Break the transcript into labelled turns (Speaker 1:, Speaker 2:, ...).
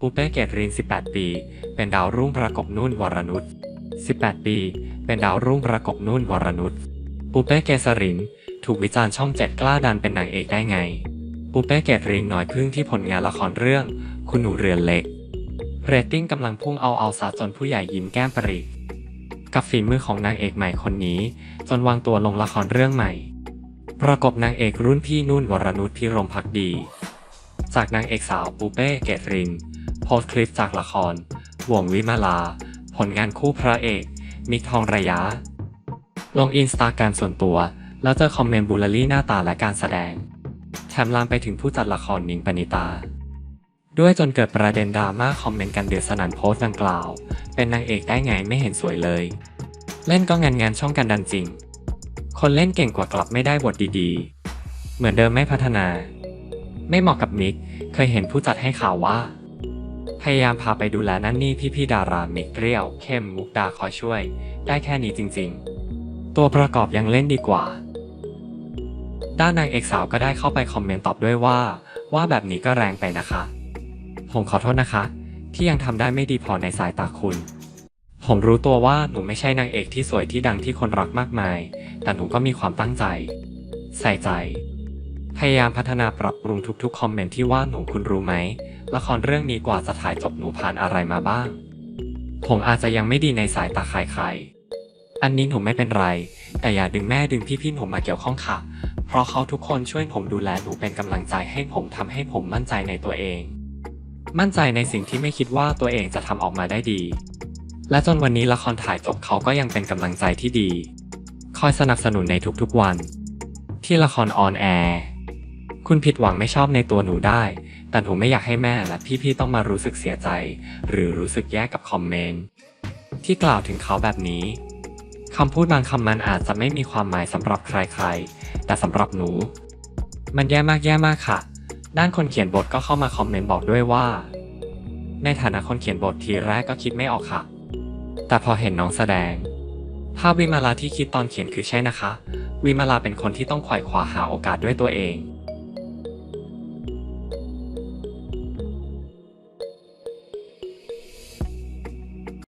Speaker 1: ปูเป้เกตริน 18 ปี เป็นดาวรุ่งประกบนุ่นวรนุช 18 ปี เป็นดาวรุ่งประกบนุ่นวรนุช ปูเป้เกษริน ถูกวิจารณ์ช่องเจ็ดกล้าดันเป็นนางเอกได้ไง ปูเป้เกตรินน้อยพึ่งที่ผลงานละครเรื่อง คุณหนูเรือนเล็ก เรตติ้งกำลังพุ่งเอาเอาซะจนผู้ใหญ่ยิ้มแก้มปริกับฝีมือของนางเอกใหม่คนนี้ จนวางตัวลงละครเรื่องใหม่ ประกบนางเอกรุ่นพี่นุ่นวรนุชพิรมพักดี จากนางเอกสาวปูเป้เกตริน โพสต์คลิปจากละครห่วงวิมาลา ผลงานคู่พระเอก มิกทองระยะ ลงอินสตาแกรมส่วนตัว แล้วเจอคอมเมนต์บูลลี่หน้าตาและการแสดง แถมลามไปถึงผู้จัดละครนิงปณิตา ด้วยจนเกิดประเด็นดราม่าคอมเมนต์กันเดือดสนั่นโพสต์ดังกล่าว เป็นนางเอกได้ไงไม่เห็นสวยเลย เล่นก็งานงานช่องกันดันจริง คนเล่นเก่งกว่ากลับไม่ได้บทดีๆ เหมือนเดิมไม่พัฒนา ไม่เหมาะกับนิกเคยเห็นผู้จัดให้ข่าวว่า พยายามพาไปดูแลนั่นนี่พี่ๆดาราเมกเปรี้ยว เข้มมุกดาคอช่วย ได้แค่นี้จริงๆ ตัวประกอบยังเล่นดีกว่า ด้านนางเอกสาวก็ได้เข้าไปคอมเมนต์ตอบด้วยว่า ว่าแบบนี้ก็แรงไปนะคะ ผมขอโทษนะคะ ที่ยังทำได้ไม่ดีพอในสายตาคุณ ผมรู้ตัวว่าหนูไม่ใช่นางเอกที่สวยที่ดังที่คนรักมากมาย แต่หนูก็มีความตั้งใจ ใส่ใจ พยายามพัฒนาปรับปรุงทุกๆ คอมเมนต์ที่ว่าหนูคุณรู้ไหม ละครเรื่องนี้กว่าจะถ่ายจบหนูผ่านอะไรมาบ้าง ผมอาจจะยังไม่ดีในสายตาใครๆ อันนี้หนูไม่เป็นไร แต่อย่าดึงแม่ดึงพี่ๆหนูมาเกี่ยวข้องค่ะ เพราะเขาทุกคนช่วยผมดูแลหนูเป็นกำลังใจให้ผมทำให้ผมมั่นใจในตัวเอง มั่นใจในสิ่งที่ไม่คิดว่าตัวเองจะทำออกมาได้ดี และจนวันนี้ละครถ่ายจบเขาก็ยังเป็นกำลังใจที่ดี คอยสนับสนุนในทุกๆวัน ที่ละครออนแอร์ คุณผิดหวังไม่ชอบในตัวหนูได้ แต่หนูไม่อยากให้แม่และพี่ๆต้องมารู้สึกเสียใจ หรือรู้สึกแย่กับคอมเมนต์ที่กล่าวถึงเขาแบบนี้คำพูดบางคำมันอาจจะไม่มีความหมายสำหรับใครๆ แต่สำหรับหนู มันแย่มากแย่มากค่ะ ด้านคนเขียนบทก็เข้ามาคอมเมนต์บอกด้วยว่า ในฐานะคนเขียนบททีแรกก็คิดไม่ออกค่ะ แต่พอเห็นน้องแสดง ภาพวิมาลาที่คิดตอนเขียนคือใช่นะคะ วิมาลาเป็นคนที่ต้องขวายคว้าหาโอกาสด้วยตัวเอง